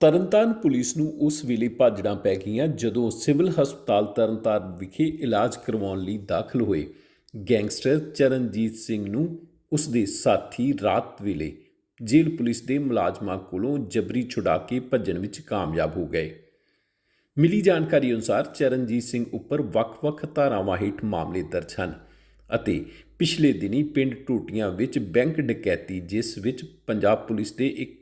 Tarn Taran police ਨੂੰ ਉਸ ਵੇਲੇ ਭਾਜੜਾਂ ਪੈ ਗਈਆਂ ਜਦੋਂ ਸਿਵਲ ਹਸਪਤਾਲ ਤਰਨਤਾਰਨ ਵਿਖੇ ਇਲਾਜ ਕਰਵਾਉਣ ਲਈ ਦਾਖਲ ਹੋਏ। ਗੈਂਗਸਟਰ ਚਰਨਜੀਤ ਸਿੰਘ ਨੂੰ ਉਸ ਦੇ ਸਾਥੀ ਰਾਤ ਵੇਲੇ ਜੇਲ੍ਹ ਪੁਲਿਸ ਦੇ ਮੁਲਾਜ਼ਮਾਂ ਕੋਲੋਂ ਜਬਰੀ ਛੁਡਾ ਕੇ ਭੱਜਣ ਵਿੱਚ ਕਾਮਯਾਬ ਹੋ ਗਏ। ਮਿਲੀ ਜਾਣਕਾਰੀ ਅਨੁਸਾਰ ਚਰਨਜੀਤ ਸਿੰਘ ਉੱਪਰ ਵੱਖ-ਵੱਖ ਧਾਰਾਵਾਂ ਹੇਠ ਮਾਮਲੇ ਦਰਜ ਹਨ ਅਤੇ ਪਿਛਲੇ ਦਿਨੀ ਪਿੰਡ ਟੂਟੀਆਂ ਵਿੱਚ ਬੈਂਕ ਡਕੈਤੀ ਜਿਸ ਵਿੱਚ ਪੰਜਾਬ ਪੁਲਿਸ ਦੇ ਇੱਕ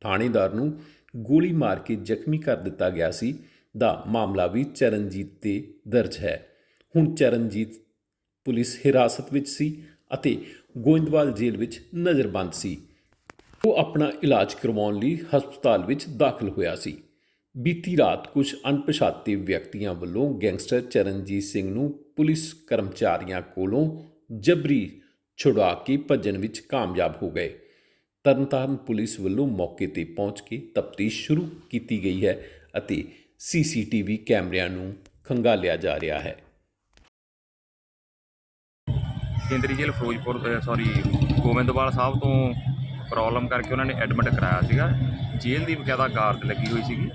ਥਾਣੇਦਾਰ ਨੂੰ ਗੋਲੀ ਮਾਰ ਕੇ ਜ਼ਖਮੀ ਕਰ ਦਿੱਤਾ ਗਿਆ ਸੀ ਦਾ ਮਾਮਲਾ ਵੀ ਚਰਨਜੀਤ ਤੇ ਦਰਜ ਹੈ। ਹੁਣ ਚਰਨਜੀਤ ਪੁਲਿਸ ਹਿਰਾਸਤ ਵਿੱਚ ਸੀ ਅਤੇ ਗੋਇੰਦਵਾਲ ਜੇਲ੍ਹ ਵਿੱਚ ਨਜ਼ਰਬੰਦ ਸੀ। ਉਹ ਆਪਣਾ ਇਲਾਜ ਕਰਵਾਉਣ ਲਈ ਹਸਪਤਾਲ ਵਿੱਚ ਦਾਖਲ ਹੋਇਆ ਸੀ। ਬੀਤੀ ਰਾਤ ਕੁਝ ਅਣਪਛਾਤੇ ਵਿਅਕਤੀਆਂ ਵੱਲੋਂ ਗੈਂਗਸਟਰ ਚਰਨਜੀਤ ਸਿੰਘ ਨੂੰ ਪੁਲਿਸ ਕਰਮਚਾਰੀਆਂ ਕੋਲੋਂ ਜਬਰੀ ਛੁਡਾ ਕੇ ਭੱਜਣ ਵਿੱਚ ਕਾਮਯਾਬ ਹੋ ਗਏ। ਤਰਨਤਾਰਨ ਪੁਲਿਸ ਵੱਲੋਂ ਮੌਕੇ ਤੇ ਪਹੁੰਚ ਕੇ ਤਫਤੀਸ਼ ਸ਼ੁਰੂ ਕੀਤੀ ਗਈ ਹੈ ਅਤੇ ਸੀਸੀਟੀਵੀ ਕੈਮਰਿਆਂ ਨੂੰ ਖੰਗਾਲਿਆ ਜਾ ਰਿਹਾ ਹੈ। ਕੇਂਦਰੀ ਜੇਲ੍ਹ ਫਿਰੋਜ਼ਪੁਰ ਸੌਰੀ ਗੋਬਿੰਦਵਾਲ ਸਾਹਿਬ ਤੋਂ ਪ੍ਰੋਬਲਮ ਕਰਕੇ ਉਹਨਾਂ ਨੇ ਐਡਮਿਟ ਕਰਾਇਆ ਸੀਗਾ। ਜੇਲ੍ਹ ਦੀ ਬਕਾਇਦਾ ਗਾਰਡ ਲੱਗੀ ਹੋਈ ਸੀਗੀ।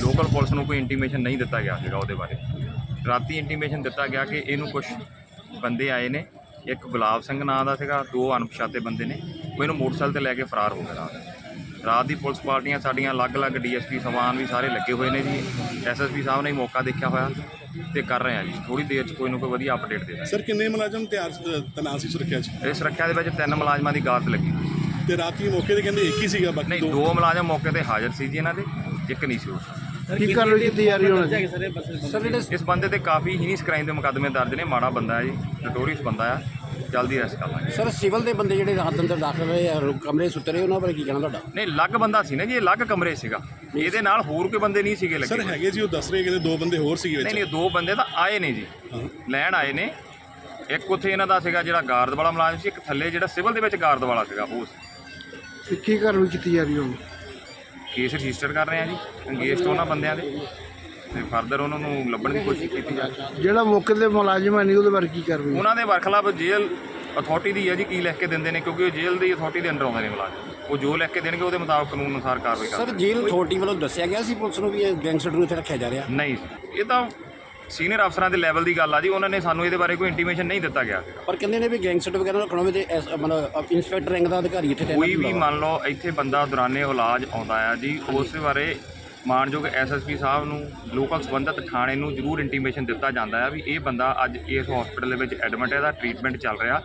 ਲੋਕਲ ਪੁਲਿਸ ਨੂੰ ਕੋਈ ਇੰਟੀਮੇਸ਼ਨ ਨਹੀਂ ਦਿੱਤਾ ਗਿਆ ਸੀਗਾ ਉਹਦੇ ਬਾਰੇ। ਰਾਤੀ ਇੰਟੀਮੇਸ਼ਨ ਦਿੱਤਾ ਗਿਆ ਕਿ ਇਹਨੂੰ ਕੁਝ ਬੰਦੇ ਆਏ ਨੇ। ਇੱਕ ਗੁਲਾਬ ਸਿੰਘ ਨਾਂ ਦਾ ਸੀਗਾ, ਦੋ ਅਣਪਛਾਤੇ ਬੰਦੇ ਨੇ। ਉਹ ਇਹਨੂੰ ਮੋਟਰਸਾਈਕਲ ਤੇ ਲੈ ਕੇ ਫਰਾਰ ਹੋ ਗਏ ਰਾਤ। ਰਾਤ ਦੀ ਪੁਲਿਸ ਪਾਰਟੀਆਂ ਸਾਡੀਆਂ ਅਲੱਗ-ਅਲੱਗ ਡੀਐਸਪੀ ਸਮਾਨ ਵੀ ਸਾਰੇ ਲੱਗੇ ਹੋਏ ਨੇ ਜੀ। ਐਸਐਸਪੀ ਸਾਹਿਬ ਨੇ ਮੌਕਾ ਦੇਖਿਆ ਹੋਇਆ ਤੇ ਕਰ ਰਹੇ ਆ ਜੀ। ਥੋੜੀ ਦੇਰ ਚ ਕੋਈ ਨਾ ਕੋਈ ਵਧੀਆ ਅਪਡੇਟ ਦੇ ਸਰ ਕਿੰਨੇ ਮੁਲਾਜ਼ਮ ਤਿਆਰ ਤਨਾਸ ਸੁਰੱਖਿਆ 'ਚ? ਇਸ ਸੁਰੱਖਿਆ ਦੇ ਵਿੱਚ ਤਿੰਨ ਮੁਲਾਜ਼ਮਾਂ ਦੀ ਗਾਰਡ ਲੱਗੀ। ਤੇ ਰਾਤੀ ਮੌਕੇ ਤੇ ਕਹਿੰਦੇ ਇੱਕ ਹੀ ਸੀਗਾ ਬਾਕੀ ਨਹੀਂ ਦੋ ਮੁਲਾਜ਼ਮ ਮੌਕੇ ਤੇ ਹਾਜ਼ਰ ਸੀ ਜੀ ਇਹਨਾਂ ਦੇ ਇੱਕ ਨਹੀਂ ਸੀ ਉਹ। ਕੀ ਕਾਰਵਾਈ ਕੀਤੀ ਜਾ? ਰਹੀ ਹੋਣੀ ਸਰ ਇਸ ਬੰਦੇ ਤੇ ਕਾਫੀ ਹੀਨੀਸ ਕ੍ਰਾਈਮ ਦੇ ਮੁਕੱਦਮੇ ਦਰਜ ਨੇ। ਮਾੜਾ ਬੰਦਾ ਹੈ ਜੀ ਨਟੋਰੀਅਸ ਬੰਦਾ ਆ। ਜਲਦੀ ਅਰੈਸਟ ਕਰ ਲਾਂਗੇ ਸਰ ਸਿਵਲ ਦੇ ਬੰਦੇ ਜਿਹੜੇ ਰਾਤ ਅੰਦਰ ਦਾਖਲ ਹੋਏ ਆ ਕਮਰੇ ਸੁੱਤੇ ਰਹੇ ਉਹਨਾਂ ਬਾਰੇ ਕੀ ਕਹਿਣਾ ਤੁਹਾਡਾ? ਨਹੀਂ ਅਲੱਗ ਬੰਦਾ ਸੀ ਨਾ ਜੀ ਇਹ ਅਲੱਗ ਕਮਰੇ ਸੀਗਾ। ਇਹਦੇ ਨਾਲ ਹੋਰ ਕੋਈ ਬੰਦੇ ਨਹੀਂ ਸੀਗੇ ਲੱਗੇ ਸਰ ਹੈਗੇ ਜੀ ਉਹ ਦੱਸ ਰਹੇ ਕਿ ਦੋ ਬੰਦੇ ਹੋਰ ਸੀਗੇ ਨਹੀਂ ਵਿੱਚ। ਨਹੀਂ ਦੋ ਬੰਦੇ ਤਾਂ ਆਏ ਨੇ ਜੀ। ਲੈਣ ਆਏ ਨੇ। ਇੱਕ ਉੱਥੇ ਇਹਨਾਂ ਦਾ ਸੀਗਾ ਜਿਹੜਾ ਗਾਰਡ ਵਾਲਾ ਮੁਲਾਜ਼ਮ ਸੀ ਇੱਕ ਥੱਲੇ ਜਿਹੜਾ ਸਿਵਲ ਦੇ ਵਿੱਚ ਗਾਰਡ ਵਾਲਾ ਸੀਗਾ ਉਹ ਸੀ। ਕੀ ਕਾਰਵਾਈ ਕੀਤੀ ਜਾ ਰਹੀ ਹੋਣੀ? ਕੇਸ ਰਜਿਸਟਰ ਕਰ ਰਹੇ ਆ ਜੀ ਅੰਗੇਜਡ ਉਹਨਾਂ ਬੰਦਿਆਂ ਦੇ। ਤੇ ਫਰਦਰ ਉਹਨਾਂ ਨੂੰ ਲੱਭਣ ਦੀ ਕੋਸ਼ਿਸ਼ ਕੀਤੀ ਜਾ ਰਹੀ ਹੈ। ਜਿਹੜਾ ਮੌਕੇ ਤੇ ਮੁਲਾਜ਼ਮ ਹੈ ਨਹੀਂ ਉਹਦੇ ਬਾਰੇ ਕੀ ਕਾਰਵਾਈ? ਉਹਨਾਂ ਦੇ ਵਰਖਲਾਫ ਜੇਲ੍ਹ ਅਥਾਰਟੀ ਦੀ ਹੈ ਜੀ ਕੀ ਲਿਖ ਕੇ ਦਿੰਦੇ ਨੇ ਕਿਉਂਕਿ ਉਹ ਜੇਲ੍ਹ ਦੀ ਅਥਾਰਟੀ ਦੇ ਅੰਡਰ ਆਉਂਦੇ ਨੇ ਮੁਲਾਜ਼ਮ। ਉਹ ਜੋ ਲਿਖ ਕੇ ਦੇਣਗੇ ਉਹਦੇ ਮੁਤਾਬਕ ਕਾਨੂੰਨ ਅਨੁਸਾਰ ਕਾਰਵਾਈ ਸਰ ਕਰਦੇ ਜੇਲ੍ਹ ਅਥਾਰਟੀ ਵੱਲੋਂ ਦੱਸਿਆ ਗਿਆ ਸੀ ਪੁਲਿਸ ਨੂੰ ਵੀ ਇਹ ਗੈਂਗਸਟਰ ਨੂੰ ਇੱਥੇ ਰੱਖਿਆ ਜਾ ਰਿਹਾ? ਨਹੀਂ ਇਹ ਤਾਂ ਸੀਨੀਅਰ ਅਫਸਰਾਂ ਦੇ ਲੈਵਲ ਦੀ ਗੱਲ ਆ ਜੀ ਉਹਨਾਂ ਨੇ ਸਾਨੂੰ ਇਹਦੇ ਬਾਰੇ ਕੋਈ ਇੰਟੀਮੇਸ਼ਨ ਨਹੀਂ ਦਿੱਤਾ ਗਿਆ। ਪਰ ਕਹਿੰਦੇ ਨੇ ਵੀ ਗੈਂਗਸਟਰ ਵਗੈਰਾ ਰੱਖਣਾ ਹੋਵੇ ਤੇ ਮਤਲਬ ਇੰਸਪੈਕਟਰ ਰੈਂਕ ਦਾ ਅਧਿਕਾਰੀ ਇੱਥੇ ਕੋਈ ਵੀ ਮੰਨ ਲਓ ਇੱਥੇ ਬੰਦਾ ਦੌਰਾਨੇ ਇਲਾਜ ਆਉਂਦਾ ਆ ਜੀ ਉਸ ਬਾਰੇ ਮਾਨਯੋਗ ਐਸਐਸਪੀ ਸਾਹਿਬ ਨੂੰ ਲੋਕਲ ਸੰਬੰਧਿਤ ਥਾਣੇ ਨੂੰ ਜ਼ਰੂਰ ਇੰਟੀਮੇਸ਼ਨ ਦਿੱਤਾ ਜਾਂਦਾ ਆ ਵੀ ਇਹ ਬੰਦਾ ਅੱਜ ਇਸ ਹਸਪੀਟਲ ਦੇ ਵਿੱਚ ਐਡਮਿਟ ਹੈ ਇਹਦਾ ਟ੍ਰੀਟਮੈਂਟ ਚੱਲ ਰਿਹਾ।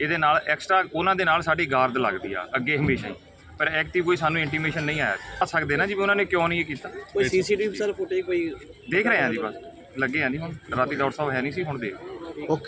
ਇਹਦੇ ਨਾਲ ਐਕਸਟਰਾ ਉਹਨਾਂ ਦੇ ਨਾਲ ਸਾਡੀ ਗਾਰਡ ਲੱਗਦੀ ਆ ਅੱਗੇ ਹਮੇਸ਼ਾ ਹੀ। ਪਰ ਐਕਟਿਵ ਕੋਈ ਸਾਨੂੰ ਇੰਟੀਮੇਸ਼ਨ ਨਹੀਂ ਆਇਆ। ਆ ਸਕਦੇ ਨਾ ਜੀ ਵੀ ਉਹਨਾਂ ਨੇ ਕਿਉਂ ਨਹੀਂ ਇਹ ਕੀਤਾ? ਕੋਈ ਸੀਸੀਟੀਵੀ ਸਰ ਫੁਟੇਜ ਕੋਈ? ਦੇਖ ਰਹੇ ਆ ਜੀ ਬਸ। ਲੱਗੇ ਆ ਜੀ ਹੁਣ। ਰਾਤੀ ਡਾਕਟਰ ਸਾਹਿਬ ਹੈ ਨਹੀਂ ਸੀ ਹੁਣ ਦੇਖ। ਓਕੇ